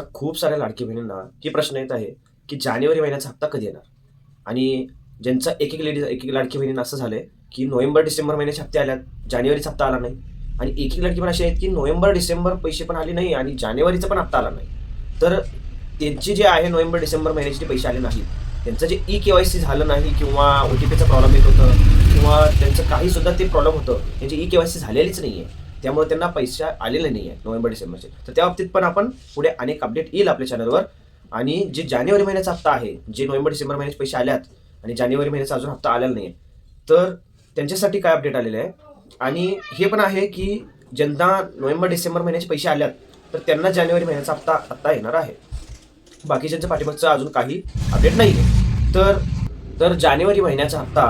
आता खूप साऱ्या लाडकी बहिणींना की प्रश्न येत आहे की जानेवारी महिन्याचा हप्ता कधी येणार? आणि ज्यांचा एक एक लेडीज एक एक लाडकी बहिणींना असं झालंय की नोव्हेंबर डिसेंबर महिन्याचे हप्ते आल्यात जानेवारीचा हप्ता आला नाही. आणि एक एक लाडकी पण अशी आहेत की नोव्हेंबर डिसेंबर पैसे पण आले नाही आणि जानेवारीचा पण हप्ता आला नाही. तर त्यांचे जे आहे नोव्हेंबर डिसेंबर महिन्याचे जे पैसे आले नाहीत त्यांचं जे ई के वाय सी झालं नाही किंवा ओ टी पीचा प्रॉब्लेम येत होतं किंवा त्यांचं काही सुद्धा ते प्रॉब्लेम होतं त्यांची ई के वाय सी झालेलीच नाही आहे त्यामुळे त्यांना पैसे आलेले नाही आहे नोव्हेंबर डिसेंबरचे. तर त्या बाबतीत पण आपण पुढे अनेक अपडेट येईल आपल्या चॅनलवर आणि जे जानेवारी महिन्याचा हप्ता आहे जे नोव्हेंबर डिसेंबर महिन्याचे पैसे आल्यात आणि जानेवारी महिन्याचा अजून हप्ता आलेला नाही तर त्यांच्यासाठी काय अपडेट आलेलं आहे? आणि हे पण आहे की ज्यांना नोव्हेंबर डिसेंबर महिन्याचे पैसे आल्यात तर त्यांना जानेवारी महिन्याचा हप्ता आत्ता येणार आहे. बाकीच्यांच्या पाठीमागचं अजून काही अपडेट नाही आहे तर तर जानेवारी महिन्याचा हप्ता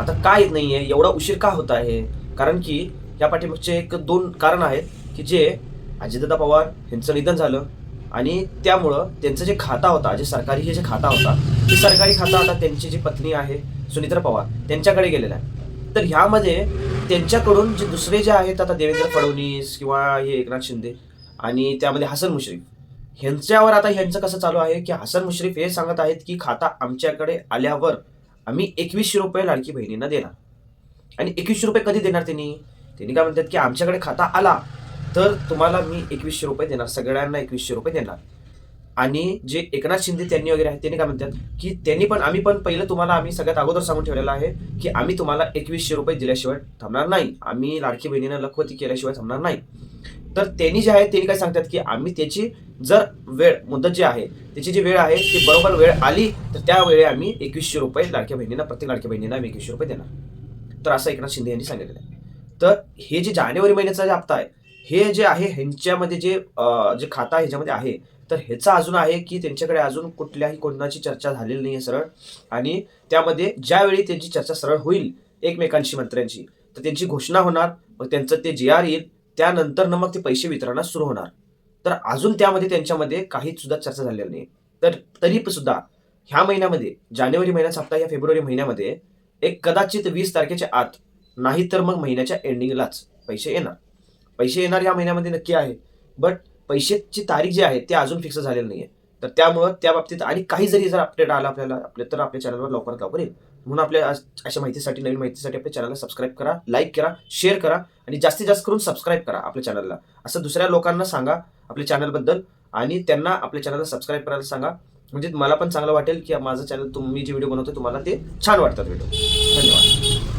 आता का येत नाही आहे एवढा उशीर का होत आहे? कारण की या पाठीमागचे एक दोन कारण आहेत की जे अजितदादा पवार यांचं निधन झालं आणि त्यामुळं त्यांचं जे खाता होता जे सरकारी हे जे खाता होता ते सरकारी खाता आता त्यांची जी पत्नी आहे सुनित्रा पवार त्यांच्याकडे गेलेला आहे. तर ह्यामध्ये त्यांच्याकडून जे दुसरे जे आहेत आता देवेंद्र फडणवीस किंवा हे एकनाथ शिंदे आणि त्यामध्ये हसन मुश्रीफ ह्यांच्यावर आता ह्यांचं कसं चालू आहे की हसन मुश्रीफ हे सांगत आहेत की खाता आमच्याकडे आल्यावर आम्ही एकवीसशे रुपये लाडकी बहिणींना देणार. आणि एकवीसशे रुपये कधी देणार त्यांनी? त्यांनी काय म्हणतात की आमच्याकडे खाता आला तर तुम्हाला मी एकवीसशे रुपये देणार सगळ्यांना एकवीसशे रुपये देणार. आणि जे एकनाथ शिंदे त्यांनी वगैरे आहेत त्यांनी काय म्हणतात की त्यांनी पण आम्ही पण पहिलं तुम्हाला आम्ही सगळ्यात अगोदर सांगून ठेवलेलं आहे की आम्ही तुम्हाला एकवीसशे रुपये दिल्याशिवाय थांबणार नाही. आम्ही लाडकी बहिणींना लखवती केल्याशिवाय थांबणार नाही. तर त्यांनी जे आहे त्यांनी काय सांगतात की आम्ही त्याची जर वेळ मुदत जी आहे त्याची जी वेळ आहे ती बरोबर वेळ आली तर त्यावेळी आम्ही एकवीसशे रुपये लाडक्या बहिणींना प्रत्येक लाडक्या बहिणींना आम्ही एकवीसशे रुपये देणार. तर असं एकनाथ शिंदे यांनी सांगितलेलं आहे. तर हे जे जानेवारी महिन्याचा जे हप्ता आहे हे जे आहे ह्यांच्यामध्ये जे जे खाता ह्याच्यामध्ये आहे तर ह्याचा अजून आहे की त्यांच्याकडे अजून कुठल्याही कोणाची चर्चा झालेली नाही आहे सरळ. आणि त्यामध्ये ज्यावेळी त्यांची चर्चा सरळ होईल एकमेकांशी मंत्र्यांची तर त्यांची घोषणा होणार मग त्यांचं ते जे आर येईल त्यानंतर न मग ते पैसे वितरणास सुरू होणार. तर अजून त्यामध्ये त्यांच्यामध्ये काहीच सुद्धा चर्चा झालेली नाही. तर तरी सुद्धा ह्या महिन्यामध्ये जानेवारी महिन्याचा हप्ता या फेब्रुवारी महिन्यामध्ये एक कदाचित वीस तारखेच्या आत नाही तर मग महिन्याच्या एंडिंगलाच पैसे येणार. पैसे येणार या महिन्यामध्ये नक्की आहे. बट पैशाची तारीख जी आहे ती अजून फिक्स झालेली नाही आहे तर त्यामुळं त्या बाबतीत आणि काही जरी जर अपडेट आला आपल्याला आपल्या तर आपल्या चॅनलवर लवकरात लवकर येईल. म्हणून आपल्या अशा माहितीसाठी नवीन माहितीसाठी आपल्या चॅनलला सबस्क्राईब करा लाईक करा शेअर करा आणि जास्तीत जास्त करून सबस्क्राईब करा आपल्या चॅनलला असं दुसऱ्या लोकांना सांगा आपल्या चॅनलबद्दल आणि त्यांना आपल्या चॅनलला सबस्क्राईब करायला सांगा. म्हणजे मला पण चांगलं वाटेल की माझं चॅनल तुम्ही जे व्हिडिओ बनवतो तुम्हाला ते छान वाटतात व्हिडिओ धन्यवाद.